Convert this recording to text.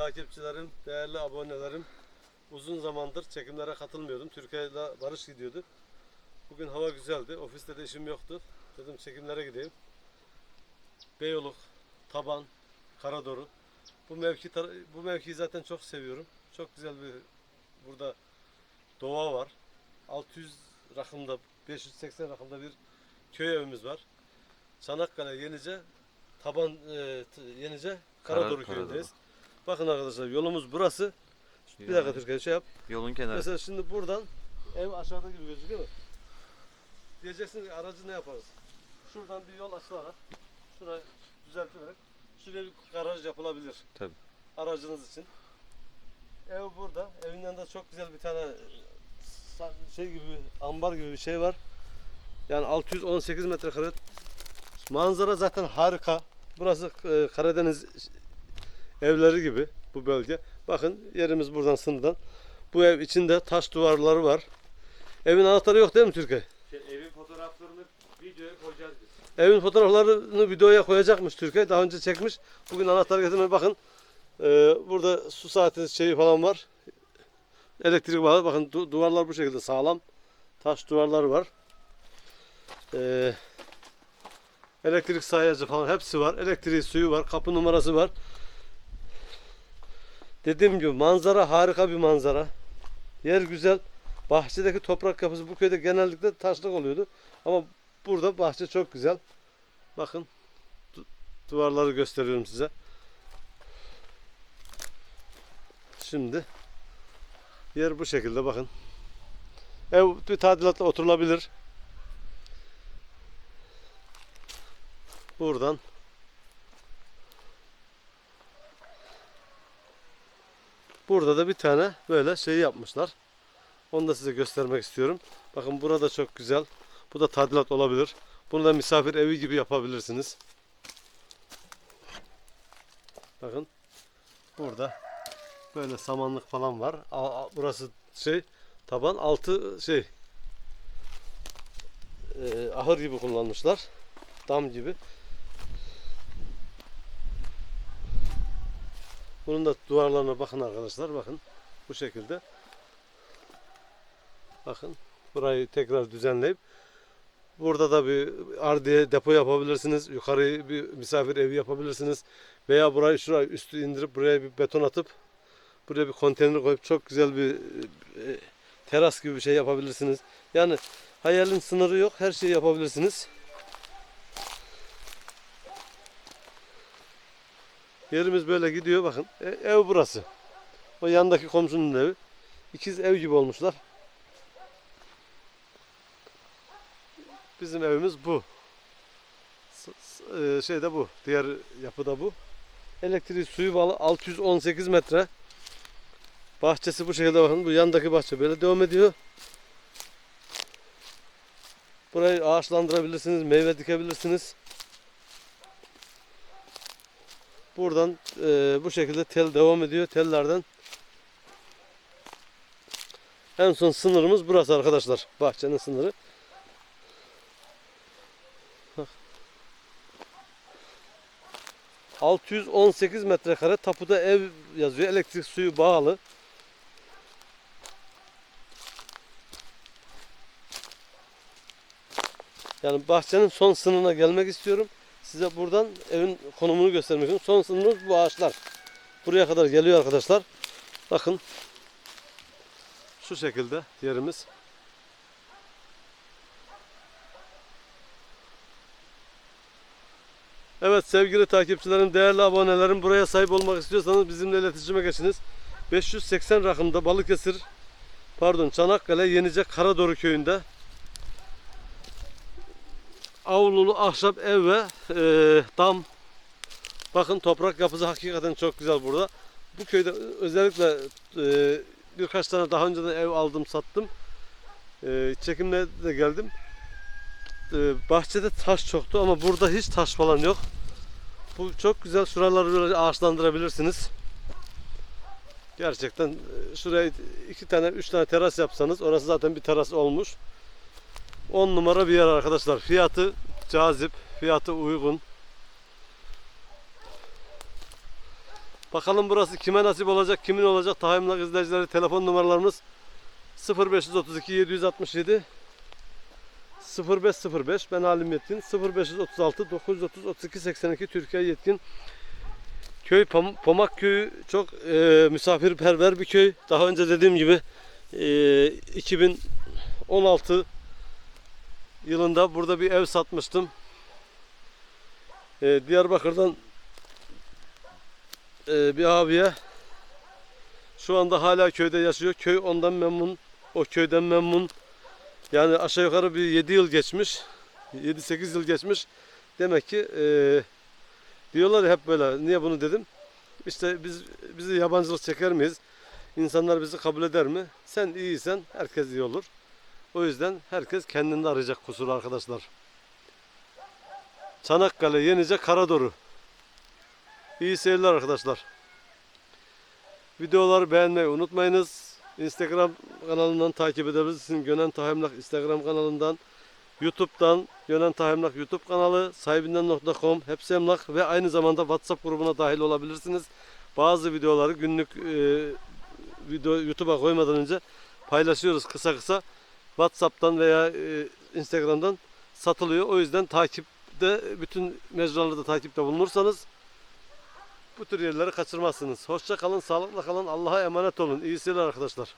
takipçilerim, değerli abonelerim. Uzun zamandır çekimlere katılmıyordum. Türkiye ile Barış gidiyordu. Bugün hava güzeldi. Ofiste de işim yoktu. Dedim çekimlere gideyim. Beyoluk, Taban, Karadoru. Bu mevki bu mevkiyi zaten çok seviyorum. Çok güzel bir burada doğa var. 600 rakımda 580 rakımda bir köy evimiz var. Çanakkale Yenice Taban e, Yenice Kara- Karadoru Karadoru. köyündeyiz. Bakın arkadaşlar yolumuz burası. Bir dakika Türkiye şey yap. Yolun kenarı. Mesela şimdi buradan ev aşağıda gibi gözüküyor mu? Diyeceksin ki aracı ne yaparız? Şuradan bir yol açılarak, şurayı düzeltilerek, şuraya bir garaj yapılabilir. Tabii. Aracınız için. Ev burada. Evin yanında çok güzel bir tane e, şey gibi, ambar gibi bir şey var. Yani 618 metrekare. Manzara zaten harika. Burası e, Karadeniz evleri gibi bu bölge. Bakın yerimiz buradan sınırdan. Bu ev içinde taş duvarları var. Evin anahtarı yok değil mi Türkiye? Şey, evin fotoğraflarını videoya koyacağız biz. Evin fotoğraflarını videoya koyacakmış Türkiye. Daha önce çekmiş. Bugün anahtarı getirmeye bakın. Ee, burada su saati şeyi falan var. Elektrik var. Bakın du- duvarlar bu şekilde sağlam. Taş duvarlar var. Ee, elektrik sayacı falan hepsi var. Elektriği, suyu var. Kapı numarası var. Dediğim gibi manzara harika bir manzara. Yer güzel. Bahçedeki toprak yapısı bu köyde genellikle taşlık oluyordu. Ama burada bahçe çok güzel. Bakın du- duvarları gösteriyorum size. Şimdi yer bu şekilde bakın. Ev bir tadilatla oturulabilir. Buradan Burada da bir tane böyle şey yapmışlar. Onu da size göstermek istiyorum. Bakın burada çok güzel. Bu da tadilat olabilir. Bunu da misafir evi gibi yapabilirsiniz. Bakın. Burada böyle samanlık falan var. Burası şey taban altı şey e, ahır gibi kullanmışlar. Dam gibi. Bunun da duvarlarına bakın arkadaşlar. Bakın. Bu şekilde. Bakın. Burayı tekrar düzenleyip Burada da bir ardiye depo yapabilirsiniz. Yukarı bir misafir evi yapabilirsiniz. Veya burayı şuraya üstü indirip buraya bir beton atıp buraya bir konteyner koyup çok güzel bir e, teras gibi bir şey yapabilirsiniz. Yani hayalin sınırı yok. Her şeyi yapabilirsiniz. Yerimiz böyle gidiyor bakın. E, ev burası. O yandaki komşunun evi. İkiz ev gibi olmuşlar. Bizim evimiz bu. E, Şey de bu. Diğer yapı da bu. Elektriği suyu bağlı 618 metre. Bahçesi bu şekilde bakın. Bu yandaki bahçe böyle devam ediyor. Burayı ağaçlandırabilirsiniz. Meyve dikebilirsiniz. Buradan e, bu şekilde tel devam ediyor. Tellerden en son sınırımız burası arkadaşlar. Bahçenin sınırı. 618 metrekare tapuda ev yazıyor. Elektrik suyu bağlı. Yani bahçenin son sınırına gelmek istiyorum. Size buradan evin konumunu göstermek istiyorum. Son sınırımız bu ağaçlar. Buraya kadar geliyor arkadaşlar. Bakın. Şu şekilde yerimiz. Evet sevgili takipçilerim, değerli abonelerim buraya sahip olmak istiyorsanız bizimle iletişime geçiniz. 580 rakımda Balıkesir, pardon Çanakkale Yenice Karadoru köyünde avlulu ahşap ev ve e, dam. Bakın toprak yapısı hakikaten çok güzel burada. Bu köyde özellikle e, birkaç tane daha önceden ev aldım sattım. E, çekimle de geldim. E, bahçede taş çoktu ama burada hiç taş falan yok. Bu çok güzel. Şuraları böyle ağaçlandırabilirsiniz. Gerçekten e, şuraya iki tane, üç tane teras yapsanız orası zaten bir teras olmuş. 10 numara bir yer arkadaşlar. Fiyatı cazip, fiyatı uygun. Bakalım burası kime nasip olacak, kimin olacak? Tahammülak izleyicileri telefon numaralarımız 0532 767 0505 ben Halim Yetkin 0536 930 32 82 Türkiye Yetkin Köy Pam- Pomak Köyü çok e, misafirperver bir köy. Daha önce dediğim gibi e, 2016 yılında burada bir ev satmıştım. E, Diyarbakır'dan e, bir abiye şu anda hala köyde yaşıyor. Köy ondan memnun. O köyden memnun. Yani aşağı yukarı bir 7 yıl geçmiş. 7-8 yıl geçmiş. Demek ki e, diyorlar hep böyle. Niye bunu dedim? İşte biz bizi yabancılık çeker miyiz? İnsanlar bizi kabul eder mi? Sen iyiysen herkes iyi olur. O yüzden herkes kendinde arayacak kusuru arkadaşlar. Çanakkale yenince Karadoru. İyi seyirler arkadaşlar. Videoları beğenmeyi unutmayınız. Instagram kanalından takip edebilirsiniz. Gönen Tahemlak Instagram kanalından. YouTube'dan Gönen Tahemlak YouTube kanalı, sahibinden.com, hepsi emlak ve aynı zamanda WhatsApp grubuna dahil olabilirsiniz. Bazı videoları günlük e, video YouTube'a koymadan önce paylaşıyoruz kısa kısa. WhatsApp'tan veya e, Instagram'dan satılıyor. O yüzden takipte bütün mecralarda takipte bulunursanız bu tür yerleri kaçırmazsınız. Hoşça kalın, sağlıkla kalın. Allah'a emanet olun. İyi seyirler arkadaşlar.